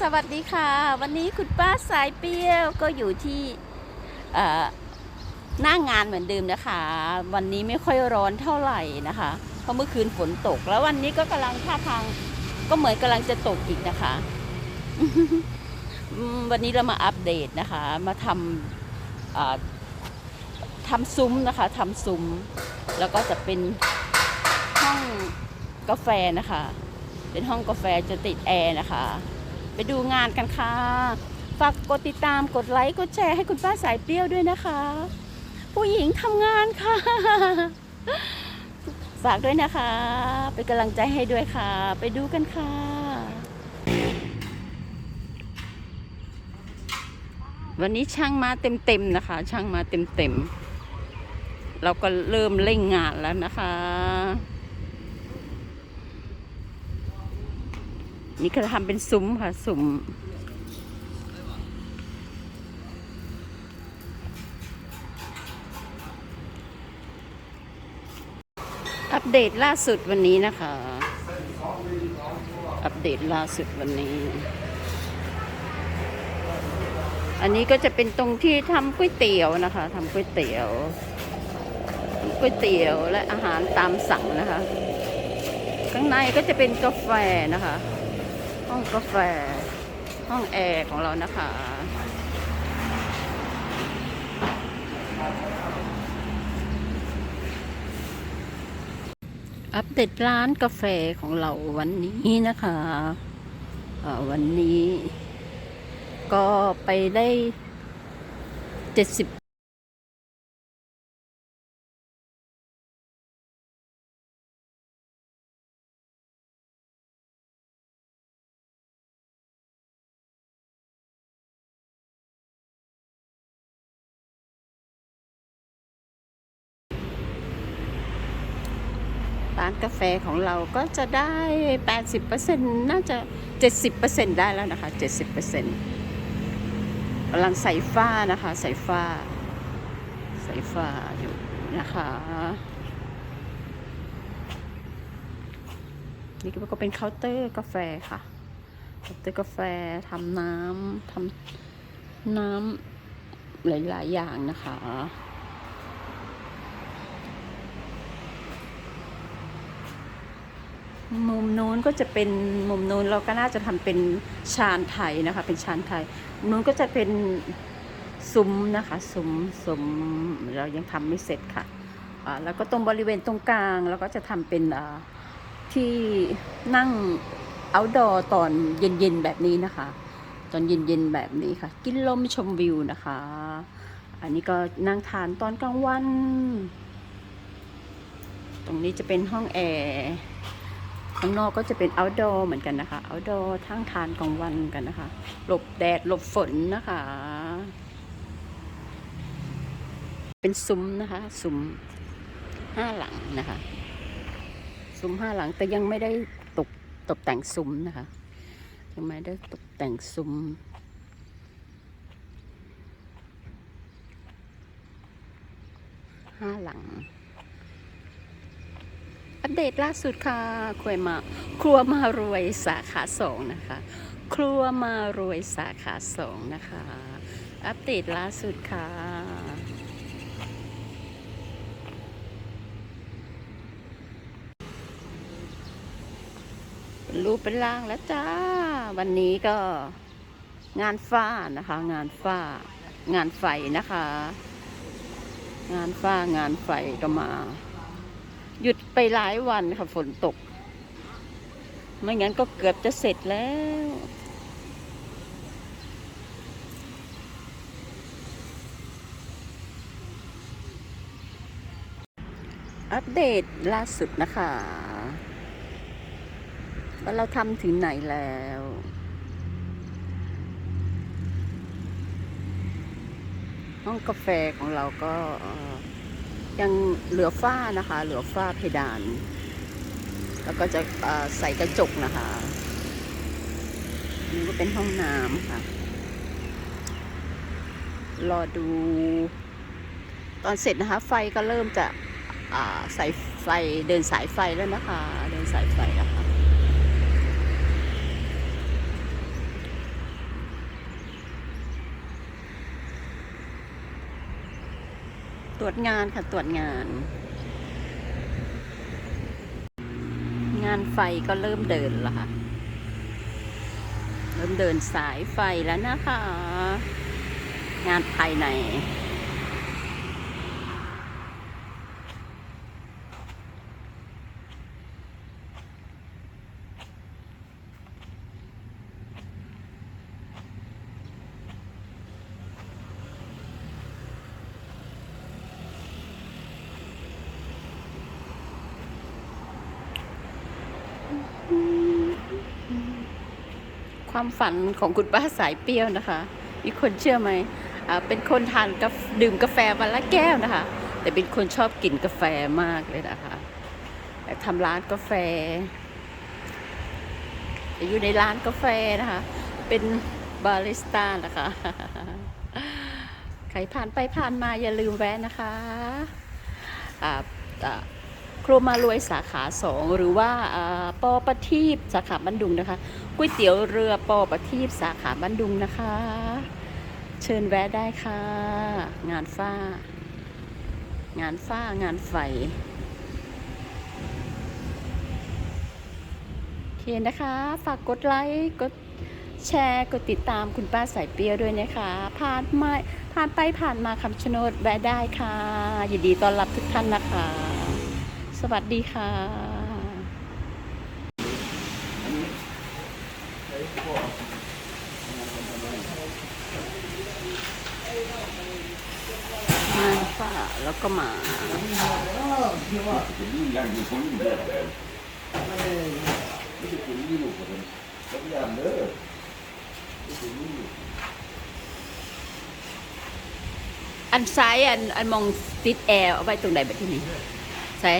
สวัสดีค่ะ วันนี้คุณป้าสายเปรี้ยวก็อยู่ที่หน้างงานเหมือนเดิมนะคะ วันนี้ไม่ค่อยร้อนเท่าไหร่นะคะ เพราะเมื่อคืนฝนตก แล้ววันนี้ก็กำลังท่าทางก็เหมือนกำลังจะตกอีกนะคะ วันนี้เรามาอัปเดตนะคะ มาทำทำซุ้มนะคะทำซุ้ม แล้วก็จะเป็นห้องกาแฟนะคะเป็นห้องกาแฟจะติดแอร์นะคะ ไปดูงานกันค่ะ ฝากกดติดตามกดไลค์กดแชร์ให้คุณป้าสายเปรี้ยวด้วยนะคะ ผู้หญิงทำงานค่ะ ฝากด้วยนะคะ เป็นกำลังใจให้ด้วยค่ะ ไปดูกันค่ะวันนี้ช่างมาเต็มๆนะคะ ช่างมาเต็มๆเราก็เริ่มเร่งงานแล้วนะคะ นี่ก็ทำเป็นซุ้มค่ะซุ้มอัปเดตล่าสุดวันนี้นะคะ อัปเดตล่าสุดวันนี้ อันนี้ก็จะเป็นตรงที่ทำก๋วยเตี๋ยวนะคะทำก๋วยเตี๋ยวก๋วยเตี๋ยวและอาหารตามสั่งนะคะ ข้างในก็จะเป็นกาแฟนะคะ ห้องกาแฟ ห้องแอร์ของเรานะคะ อัปเดตร้านกาแฟของเราวันนี้นะคะอ่าวันนี้ ก็ไปได้เจ็ดสิบ ร้านกาแฟของเราก็จะได้ 80%น่าจะ 70%ได้แล้วนะคะ 70%กำลังใส่ฝ้านะคะ ใส่ฝ้า ใส่ฝ้าอยู่นะคะ นี่ก็เป็นเคาน์เตอร์กาแฟค่ะ เคาน์เตอร์กาแฟทำน้ำทำน้ำหลาย ๆ อย่างนะคะ มุมนู้นก็จะเป็นมุมนู้นเราก็น่าจะทำเป็นชานไทยนะคะ เป็นชานไทยมุมนู้นก็จะเป็นซุ้มนะคะซุ้มซุ้มเรายังทำไม่เสร็จค่ะแล้วก็ตรงบริเวณตรงกลางเราก็จะทำเป็นที่นั่ง outdoor ตอนเย็นๆแบบนี้นะคะ ตอนเย็นๆแบบนี้ค่ะ กินลมชมวิวนะคะ อันนี้ก็นั่งทานตอนกลางวัน ตรงนี้จะเป็นห้องแอร์ ข้างนอกก็จะเป็น outdoor เหมือนกันนะคะ outdoor ทั้งทานกลางวันกันนะคะ หลบแดดหลบฝนนะคะ เป็นซุ้มนะคะซุ้มห้าหลังนะคะ ซุ้มห้าหลังแต่ยังไม่ได้ตกตกแต่งซุ้มนะคะยังไม่ได้ตกแต่งซุ้มห้าหลัง ปเดตล่าสุดค่ะครัวมาครัวมารวยสาขาสองนะคะ ครัวมารวยสาขาสองนะคะ อัปเดตล่าสุดค่ะ รูปเป็นร่างแล้วจ้า วันนี้ก็งานฝ้านะคะ งานฝ้างานไฟนะคะ งานฝ้างานไฟก็มา หยุดไปหลายวันค่ะฝนตก ไม่งั้นก็เกือบจะเสร็จแล้วอัปเดตล่าสุดนะคะ ว่าเราทำถึงไหนแล้ว ห้องกาแฟของเราก็ ยังเหลือฝ้านะคะ เหลือฝ้าเพดาน แล้วก็จะใส่กระจกนะคะนี่ก็เป็นห้องน้ำค่ะ รอดู ตอนเสร็จนะคะ ไฟก็เริ่มจะสาใส่ไฟเดินสายไฟแล้วนะคะ เดินสายไฟนะค่ะ ตรวจงานค่ะตรวจงาน งานไฟก็เริ่มเดินแล้วค่ะ เริ่มเดินสายไฟแล้วนะคะ งานภายใน ความฝันของคุณป้าสายเปรี้ยวนะคะ มีคนเชื่อไหมเป็นคนทานกาดื่มกาแฟวันละแก้วนะคะ แต่เป็นคนชอบกินกาแฟมากเลยนะคะแต่ทำร้านกาแฟ อยู่ในร้านกาแฟนะคะ เป็นบาริสต้านะคะ ใครผ่านไปผ่านมาอย่าลืมแวะนะคะอ่าอ่า ครัวมารวยสาขาสองหรือว่าปอประทีปสาขาบันดุงนะคะก๋วยเตี๋ยวเรือปอประทีปสาขาบันดุงนะคะ เชิญแวะได้ค่ะ งานฝ้า งานฝ้างานไฟโอเคนะคะ ฝากกดไลค์กดแชร์กดติดตามคุณป้าสายเปียวด้วยนะคะ ผ่านมาผ่านไปผ่านมาคำชะโนดแวะได้ค่ะ ยินดีต้อนรับทุกท่านนะคะ สวัสดีค่ะมาฝ้าแล้วก็มาอันซ้ายอันอันมองติดแอร์เอาไว้ตรงไหนแบบที่นี้ใส่